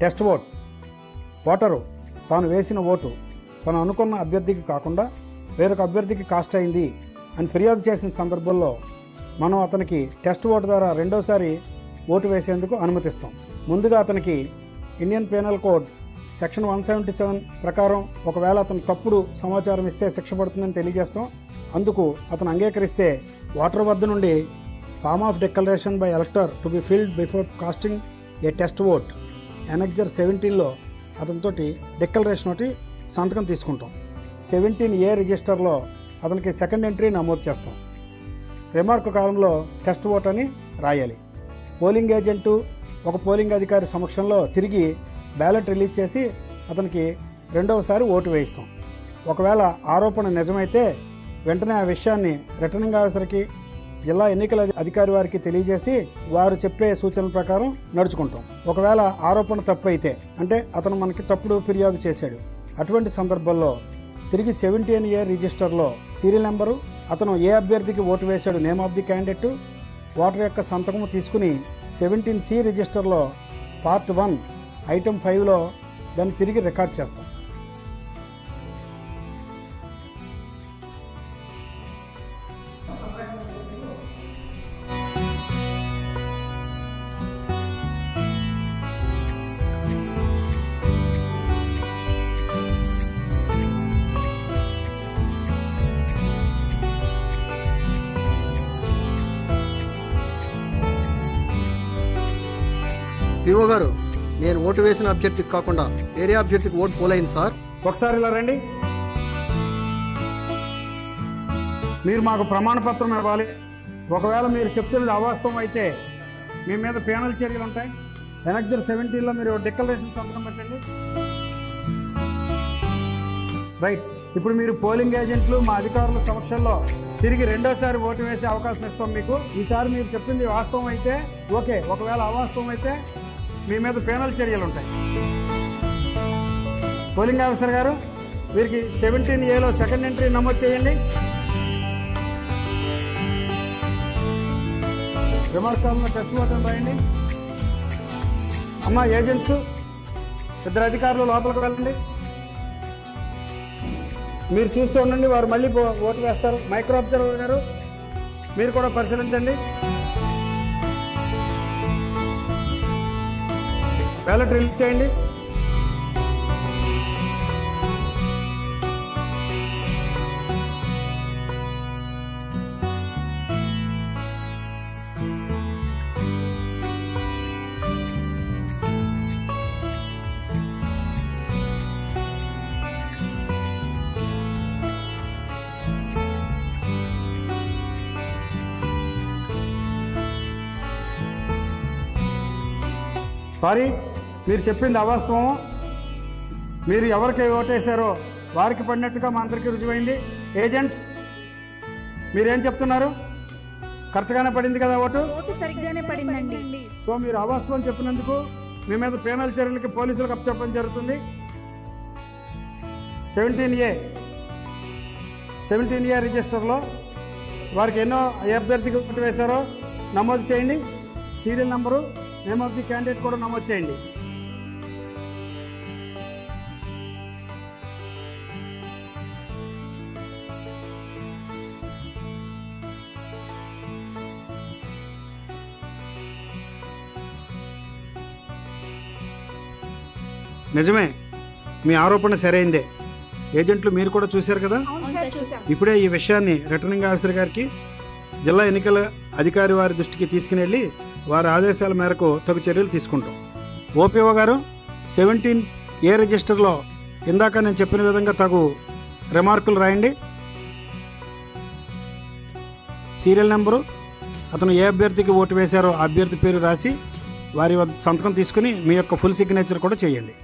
Test vote. Voter తాను వేసిన vote తను అనుకున్న అభ్యర్థికి కాకుండా వేరొక అభ్యర్థికి కాస్ట్ అయింది అని ఫిర్యాదు చేసిన సందర్భంలో మనం అతనికి టెస్ట్ ఓటు ద్వారా రెండోసారి ఓటు వేసేందుకు అనుమతిస్తాం. ముందుగా అతనికి Indian penal code section one seventy seven ప్రకారం ఒకవేళ అతను తప్పుడు సమాచారం ఇస్తే శిక్ష పడుతుందని తెలియజేస్తాం. అందుకు అతను అంగీకరిస్తే ఓటర్ వద్ద నుండి form of declaration by elector to be filled before casting a test vote. Annexure సెవెంటీన్లో అతనితోటి డిక్లరేషన్ ఒకటి సంతకం తీసుకుంటాం. సెవెంటీన్ ఏ రిజిస్టర్లో అతనికి సెకండ్ ఎంట్రీ నమోదు చేస్తాం. రిమార్క్ కాలంలో టెస్ట్ ఓట్ అని రాయాలి. పోలింగ్ ఏజెంటు ఒక పోలింగ్ అధికారి సమక్షంలో తిరిగి బ్యాలెట్ రిలీజ్ చేసి అతనికి రెండవసారి ఓటు వేయిస్తాం. ఒకవేళ ఆరోపణ నిజమైతే వెంటనే ఆ విషయాన్ని రిటర్నింగ్ ఆఫీసర్కి జిల్లా ఎన్నికల అధికారి వారికి తెలియజేసి వారు చెప్పే సూచనల ప్రకారం నడుచుకుంటాం. ఒకవేళ ఆరోపణ తప్పు అయితే అంటే అతను మనకి తప్పుడు ఫిర్యాదు చేశాడు. అటువంటి సందర్భంలో తిరిగి సెవెంటీన్ ఇయర్ రిజిస్టర్లో సీరియల్ నెంబరు అతను ఏ అభ్యర్థికి ఓటు వేశాడు name of the candidate voter యొక్క సంతకము తీసుకుని సెవెంటీన్ సి రిజిస్టర్లో పార్ట్ వన్ ఐటమ్ ఫైవ్లో దాన్ని తిరిగి రికార్డ్ చేస్తాం. పిఓ గారు నేను ఓటు వేసిన అభ్యర్థికి కాకుండా వేరే అభ్యర్థికి ఓటు పోలైంది సార్. ఒకసారి ఇలా రండి. మీరు మాకు ప్రమాణ పత్రం ఇవ్వాలి. ఒకవేళ మీరు చెప్తున్నది అవాస్తవం అయితే మీ మీద పేనల్ చర్యలు ఉంటాయి. ఎనక్జర్ సెవెంటీన్లో మీరు డిక్లరేషన్ సంతకం పెట్టండి. రైట్. ఇప్పుడు మీరు పోలింగ్ ఏజెంట్లు మా అధికారుల సమక్షంలో తిరిగి రెండోసారి ఓటు వేసే అవకాశం ఇస్తాం మీకు. ఈసారి మీరు చెప్పింది వాస్తవం అయితే ఓకే ఒకవేళ అవాస్తవం అయితే మీ మీద పేనల్ చర్యలు ఉంటాయి. పోలింగ్ ఆఫీసర్ గారు వీరికి సెవెంటీన్ ఏలో సెకండ్ ఎంట్రీ నమోదు చేయండి. రిమార్క్ కాలంలో టెస్ట్ ఓటర్ రాయండి. అమ్మ ఏజెంట్స్ ఇద్దరు అధికారులు లోపలికి వెళ్ళండి. మీరు చూస్తూ ఉండండి వారు మళ్ళీ ఓటు వేస్తారు. మైక్రో అబ్జర్వర్ గారు మీరు కూడా పరిశీలించండి. బ్యాలెట్ రిలీజ్ చేయండి. సారీ మీరు చెప్పింది అవాస్తవం మీరు ఎవరికి ఓటేశారో వారికి పడినట్టుగా మా అందరికీ రుజువైంది. ఏజెంట్స్ మీరేం చెప్తున్నారు? కరెక్ట్గానే పడింది కదా ఓటు? సరిగ్గానే పడిందండి. సో మీరు అవాస్తవం చెప్పినందుకు మీ మీద పేనల్ చర్యలకి పోలీసులకు అప్పచెప్పడం జరుగుతుంది. సెవెంటీన్ ఏ సెవెంటీన్ ఏ రిజిస్టర్లో వారికి ఎన్నో అభ్యర్థికి ఓటు వేశారో నమోదు చేయండి. Serial number name of the candidate కూడా నమోదు చేయండి. నిజమే మీ ఆరోపణ సరైందే. ఏజెంట్లు మీరు కూడా చూశారు కదా? ఇప్పుడే ఈ విషయాన్ని రిటర్నింగ్ ఆఫీసర్ గారికి జిల్లా ఎన్నికల అధికారి వారి దృష్టికి తీసుకుని వెళ్ళి వారి ఆదేశాల మేరకు తగు చర్యలు తీసుకుంటాం. ఓపీఓ గారు సెవెంటీన్ ఏ రిజిస్టర్లో ఇందాక నేను చెప్పిన విధంగా తగు రిమార్కులు రాయండి. సీరియల్ నెంబరు అతను ఏ అభ్యర్థికి ఓటు వేశారో అభ్యర్థి పేరు రాసి వారి వద్ద సంతకం తీసుకుని మీ యొక్క ఫుల్ సిగ్నేచర్ కూడా చేయండి.